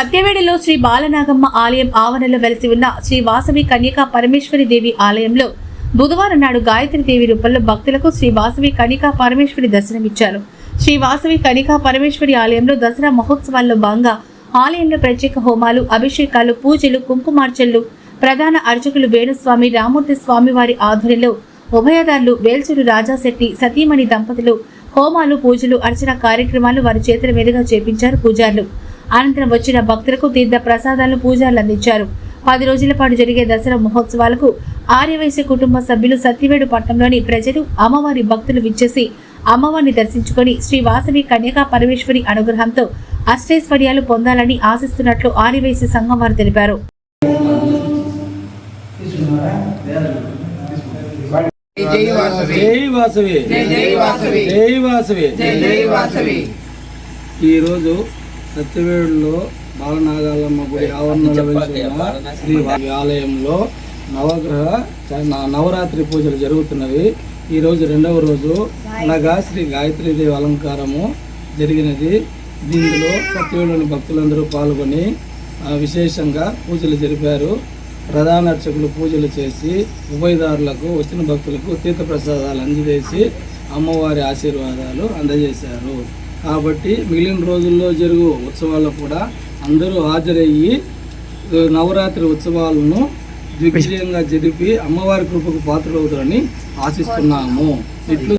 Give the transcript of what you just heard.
సత్యవేడిలో శ్రీ బాలనాగమ్మ ఆలయం ఆవరణలో వెలిసి ఉన్న శ్రీ వాసవి కన్యకా పరమేశ్వరి దేవి ఆలయంలో బుధవారం నాడు గాయత్రి దేవి రూపంలో భక్తులకు శ్రీ వాసవి కనికా పరమేశ్వరి దర్శనమిచ్చారు. శ్రీ వాసవి కనికా పరమేశ్వరి ఆలయంలో దసరా మహోత్సవాల్లో భాగంగా ఆలయంలో ప్రత్యేక హోమాలు అభిషేకాలు పూజలు కుంకుమార్చనలు ప్రధాన అర్చకులు వేణుస్వామి రామూర్తి స్వామివారి ఆధ్వర్యంలో ఉభయదారులు వేల్చూరు రాజాశెట్టి సతీమణి దంపతులు హోమాలు పూజలు అర్చన కార్యక్రమాలు వారి చేతుల మీదుగా చేపించారు పూజారులు. అనంతరం వచ్చిన భక్తులకు తీర్థ ప్రసాదాలను పూజారులు అందించారు. పది రోజుల పాటు జరిగే దసరా మహోత్సవాలకు ఆర్యవైశ్య కుటుంబ సభ్యులు సత్యవేడు పట్టణంలోని ప్రజలు అమ్మవారి భక్తులు విచ్చేసి అమ్మవారిని దర్శించుకొని శ్రీ వాసవి కన్యకా పరమేశ్వరి అనుగ్రహంతో అష్టైశ్వర్యాలు పొందాలని ఆశిస్తున్నట్లు ఆర్యవైశ్య సంఘం వారు తెలిపారు. జై వాసవి. జై వాసవి. జై జై వాసవి. జై వాసవి. జై జై వాసవి. ఈరోజు సత్యవేడులో బాలనాగాలమ్మ గుడి ఆవరణలో వెలిసిన శ్రీ ఆలయంలో నవగ్రహ నవరాత్రి పూజలు జరుగుతున్నవి. ఈ రోజు రెండవ రోజు. అనగా శ్రీ గాయత్రీదేవి అలంకారము జరిగినది. దీనిలో సత్యవేడులోని భక్తులందరూ పాల్గొని విశేషంగా పూజలు జరిపారు. ప్రధాన అర్చకులు పూజలు చేసి ఉభయదారులకు వచ్చిన భక్తులకు తీర్థప్రసాదాలు అందజేసి అమ్మవారి ఆశీర్వాదాలు అందజేశారు. కాబట్టి మిగిలిన రోజుల్లో జరుగు ఉత్సవాల్లో కూడా అందరూ హాజరయ్యి నవరాత్రి ఉత్సవాలను దిగ్విజయంగా జరిపి అమ్మవారి కృపకు పాత్రలవుతారని ఆశిస్తున్నాము. ఇట్లు